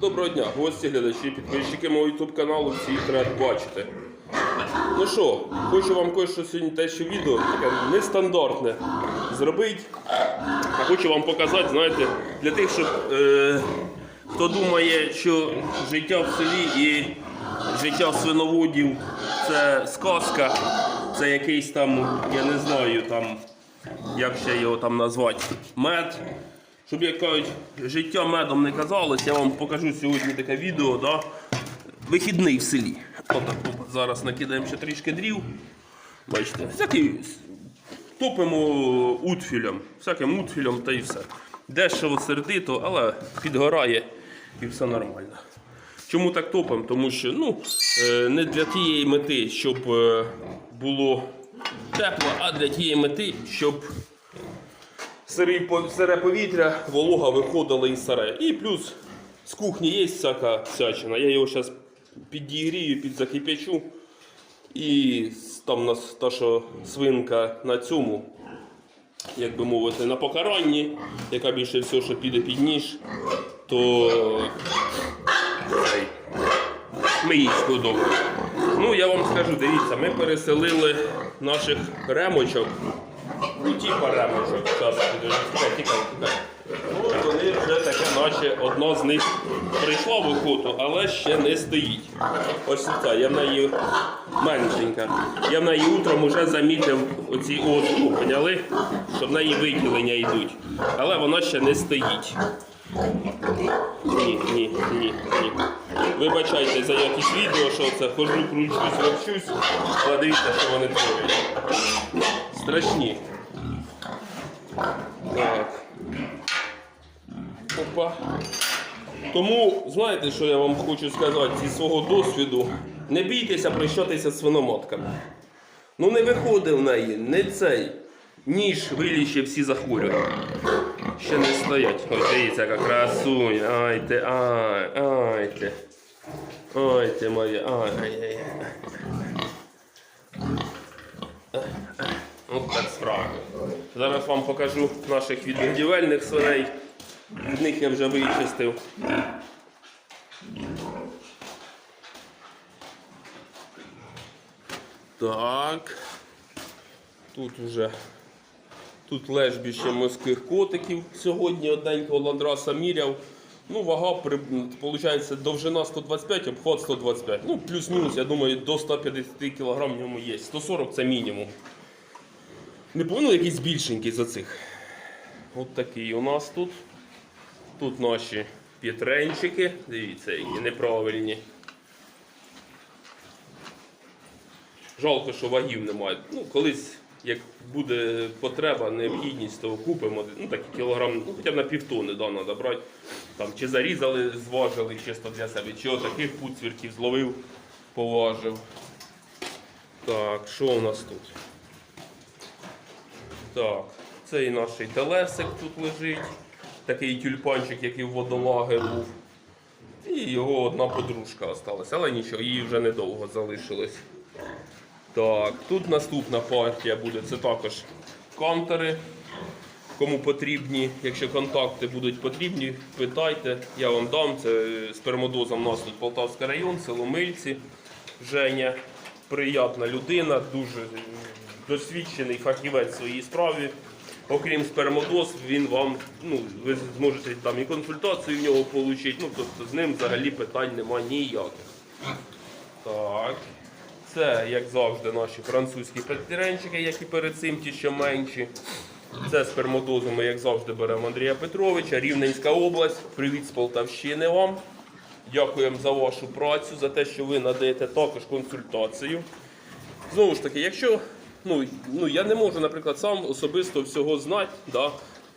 Доброго дня, гості, глядачі, підписчики мого YouTube каналу, всі їх рад бачити. Ну що, хочу вам кое-що сьогодні те, що відео таке нестандартне зробити. Хочу вам показати, знаєте, для тих, щоб е, хто думає, що життя в селі і життя свиноводів це сказка, це якийсь там, я не знаю, там, як ще його там назвати, мед. Щоб як кажуть, життя медом не казалось, я вам покажу сьогодні таке відео, да? вихідний в селі. Отак зараз накидаємо ще трішки дрів. Бачите, всякий топимо утфілем, всяким утфілем та і все. Дешево сердито, але підгорає і все нормально. Чому так топимо? Тому що ну, е, не для тієї мети, щоб е, було тепло, а для тієї мети, щоб сире повітря, волога виходила із саре. І плюс з кухні є всяка всячина. Я його зараз підігрію, підзакипячу. І там у нас та, що свинка на цьому, як би мовити, на покаранні, яка більше всього, що піде під ніж, то ми її складовуємо. Ну, я вам скажу, дивіться, ми переселили наших ремочок. Тікай, тікай. Ну, вони вже таке, наче одна з них прийшла в охоту, але ще не стоїть. Ось ця, я в неї меншенька. Я в неї утром вже замітив оці отку, поняли? Що в неї виділення йдуть. Але вона ще не стоїть. Ні, ні, ні, ні. Вибачайте за якісь відео, що це хожу, кручусь, вовчусь. Але що вони творять. Страшні. Так. Опа. Тому, знаєте, що я вам хочу сказати зі свого досвіду? Не бійтеся прищатися з свиноматками. Ну не виходить в неї, не цей. Ніж виліще всі захворювання. Ще не стоять. Ось дивіться, яка красуня. Ай ти, ай, ай ти. Ай моя, ай, ай, ай. От так справа. Зараз вам покажу наших відгодівельних свиней. Від них я вже вичистив. Так. Тут вже тут лежбіще морських котиків. Сьогодні одненького ландраса міряв. Ну, вага, виходить, довжина 125, обход 125. Ну, плюс-мінус, я думаю, до 150 кг в ньому є. 140 це мінімум. Не повинно якийсь більшенький за цих. От такий у нас тут. Тут наші п'єтренчики. Дивіться, які неправильні. Жалко, що вагів немає. Ну, колись, як буде потреба, необхідність, то купимо. Ну, так кілограм, ну, хоча б на півтони да, треба брати. Там, чи зарізали, зважили чисто для себе, чи отаких пуцвірків зловив, поважив. Так, що у нас тут? Так, цей наш телесик тут лежить. Такий тюльпанчик, який в водолаги був. І його одна подружка осталась, але нічого, її вже недовго залишилось. Так, тут наступна партія буде. Це також контури. Кому потрібні, якщо контакти будуть потрібні, питайте, я вам дам. Це спермодозом у нас тут Полтавський район, село Мильці. Женя приятна людина, дуже досвідчений фахівець своїй справі. Окрім спермодоз, він вам, ну, ви зможете там і консультацію в нього отримати. Ну, тобто з ним взагалі питань немає ніяких. Так. Це, як завжди, наші французькі петеренчики, як і перед цим ті, що менші. Це спермодозу ми, як завжди, беремо Андрія Петровича, Рівненська область. Привіт з Полтавщини вам. Дякуємо за вашу працю, за те, що ви надаєте також консультацію. Знову ж таки, якщо ну, ну, я не можу, наприклад, сам особисто всього знати, да?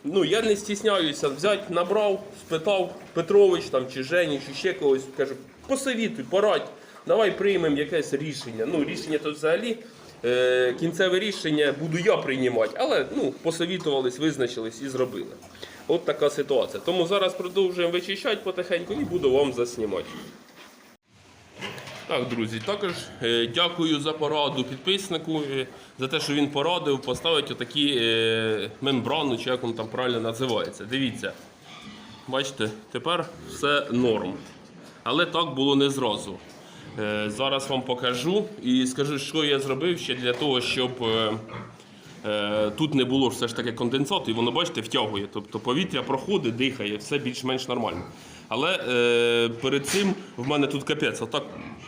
ну, я не стісняюся взяти, набрав, спитав Петрович там, чи Жені, чи ще когось, кажу, посовітуй, порадь, давай приймемо якесь рішення. Ну, рішення то взагалі. Е, кінцеве рішення буду я приймати, але ну, посовітувались, визначились і зробили. От така ситуація. Тому зараз продовжуємо вичищати потихеньку і буду вам заснімати. Так, друзі, також е, дякую за пораду підписнику, е, за те, що він порадив поставити отакі е, мембрану, чи як він там правильно називається. Дивіться. Бачите, тепер все норм. Але так було не зразу. Зараз вам покажу і скажу, що я зробив ще для того, щоб тут не було все ж таки конденсату, і воно, бачите, втягує. Тобто повітря проходить, дихає, все більш-менш нормально. Але е, перед цим в мене тут капець, отак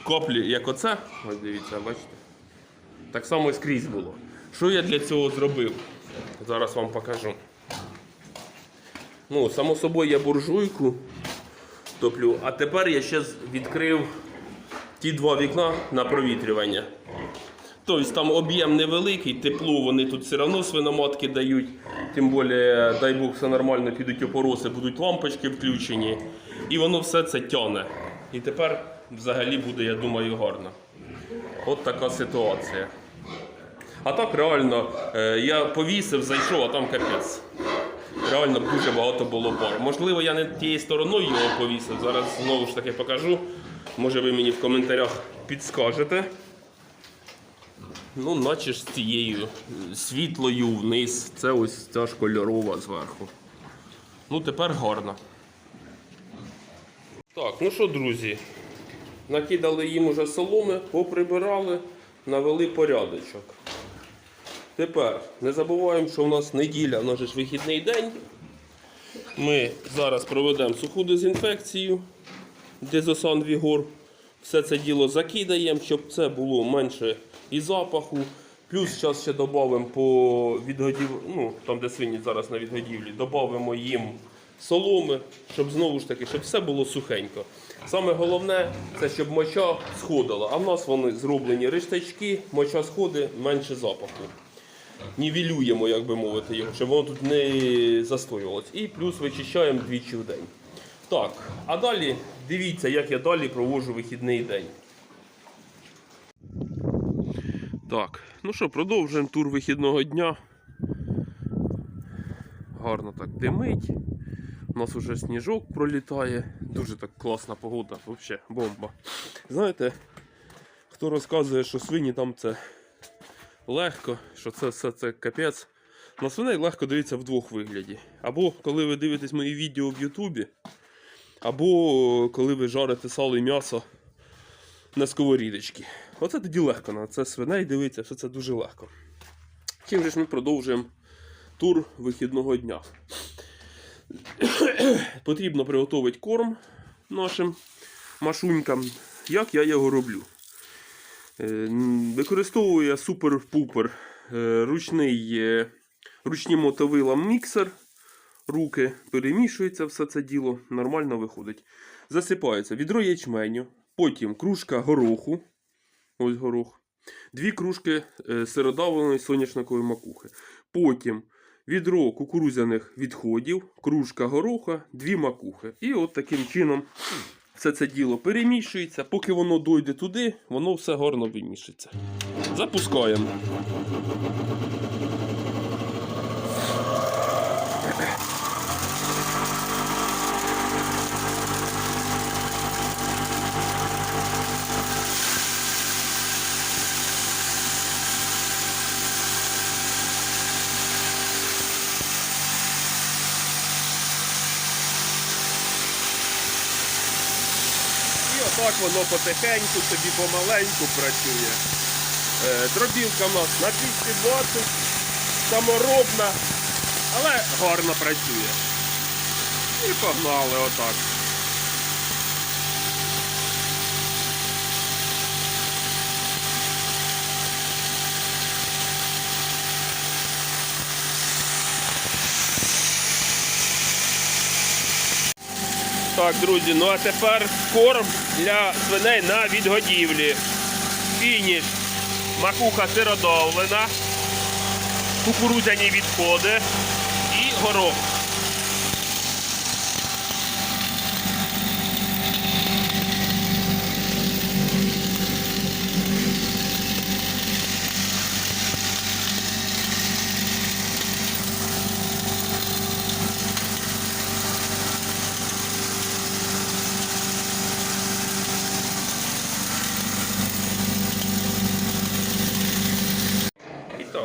коплі, як оце. Ось дивіться, бачите. Так само і скрізь було. Що я для цього зробив? Зараз вам покажу. Ну, само собою я буржуйку топлю, а тепер я ще відкрив ті два вікна на провітрювання. Тобто там об'єм невеликий, тепло вони тут все одно свиноматки дають. Тим більше, дай Бог, все нормально, підуть опороси, будуть лампочки включені. І воно все це тяне. І тепер взагалі буде, я думаю, гарно. От така ситуація. А так реально, е, я повісив, зайшов, а там капець. Реально дуже багато було пар. Можливо, я не тією стороною його повісив. Зараз знову ж таки покажу. Може ви мені в коментарях підскажете. Ну, наче ж з цією е, світлою вниз. Це ось ця ж кольорова зверху. Ну, тепер гарно. Так, ну що, друзі, накидали їм уже соломи, поприбирали, навели порядочок. Тепер не забуваємо, що у нас неділя, у нас ж вихідний день. Ми зараз проведемо суху дезінфекцію, дезосан Вігор. Все це діло закидаємо, щоб це було менше і запаху. Плюс зараз ще додамо по відгодів... ну, там де свині зараз на відгодівлі, додамо їм соломи, щоб знову ж таки, щоб все було сухенько. Саме головне, це щоб моча сходила. А в нас вони зроблені риштачки, моча сходить, менше запаху нівелюємо, як би мовити, його, щоб воно тут не застоювалось. І плюс вичищаємо двічі в день. Так, а далі дивіться, як я далі проводжу вихідний день. Так, ну що, продовжуємо тур вихідного дня. Гарно так димить. У нас уже сніжок пролітає. Дуже так класна погода, взагалі бомба. Знаєте, хто розказує, що свині там це легко, що це все це капець. На свиней легко дивитися в двох вигляді. Або коли ви дивитесь мої відео в Ютубі, або коли ви жарите сало і м'ясо на сковорідочці. Оце тоді легко на це свиней дивитися, що це дуже легко. Чим же ж ми продовжуємо тур вихідного дня. Потрібно приготувати корм нашим машунькам. Як я його роблю? Е, Використовую я супер-пупер е, ручний, е, ручні мотовила міксер. Руки перемішується все це діло, нормально виходить. Засипається відро ячменю, потім кружка гороху. Ось горох. Дві кружки сиродавленої соняшникової макухи. Потім відро кукурудзяних відходів, кружка гороха, дві макухи. І от таким чином все це діло перемішується. Поки воно дойде туди, воно все гарно вимішиться. Запускаємо. Отак воно потихеньку, собі помаленьку працює. Е, Дробілка в нас на 220, саморобна, але гарно працює. І погнали отак. Так, друзі, ну а тепер корм для свиней на відгодівлі. Фініш, макуха сиродовлена, кукурудзяні відходи і горох.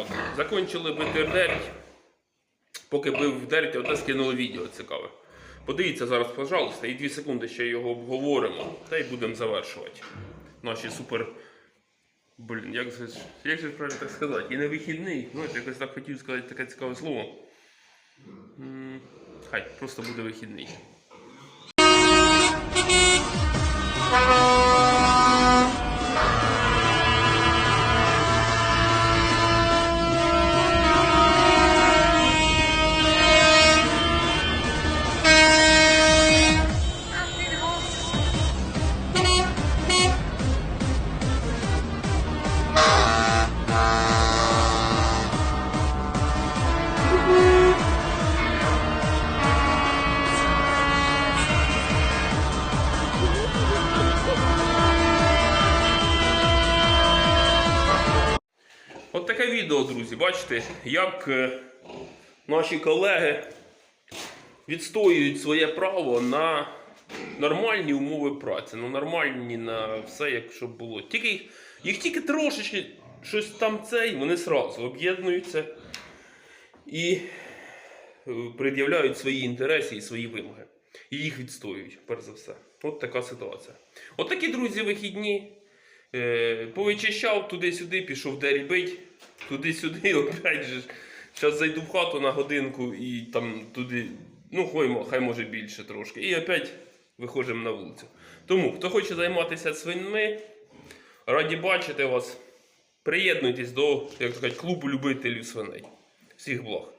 Так, закончили бити дерть. Поки бив дерть, оте скинули відео цікаве. Подивіться зараз, пожалуйста, і 2 секунди ще його обговоримо, та й будемо завершувати. Наші супер. Блін, як ж- як же правильно так сказати? І не вихідний. Ну, я якось так хотів сказати таке цікаве слово. Хай, просто буде вихідний. Бачите, як е, наші колеги відстоюють своє право на нормальні умови праці, ну нормальні на все, як щоб було. Тільки їх тільки трошечки щось там цей, вони сразу об'єднуються і е, пред'являють свої інтереси і свої вимоги. І їх відстоюють, перш за все. От така ситуація. От такі друзі вихідні. Е, повичищав туди-сюди, пішов дері бить, туди-сюди, опять же. Зараз зайду в хату на годинку і там туди, ну хай, хай може більше трошки. І опять виходимо на вулицю. Тому, хто хоче займатися свиньми, раді бачити вас. Приєднуйтесь до, як сказати, клубу любителів свиней. Всіх благ.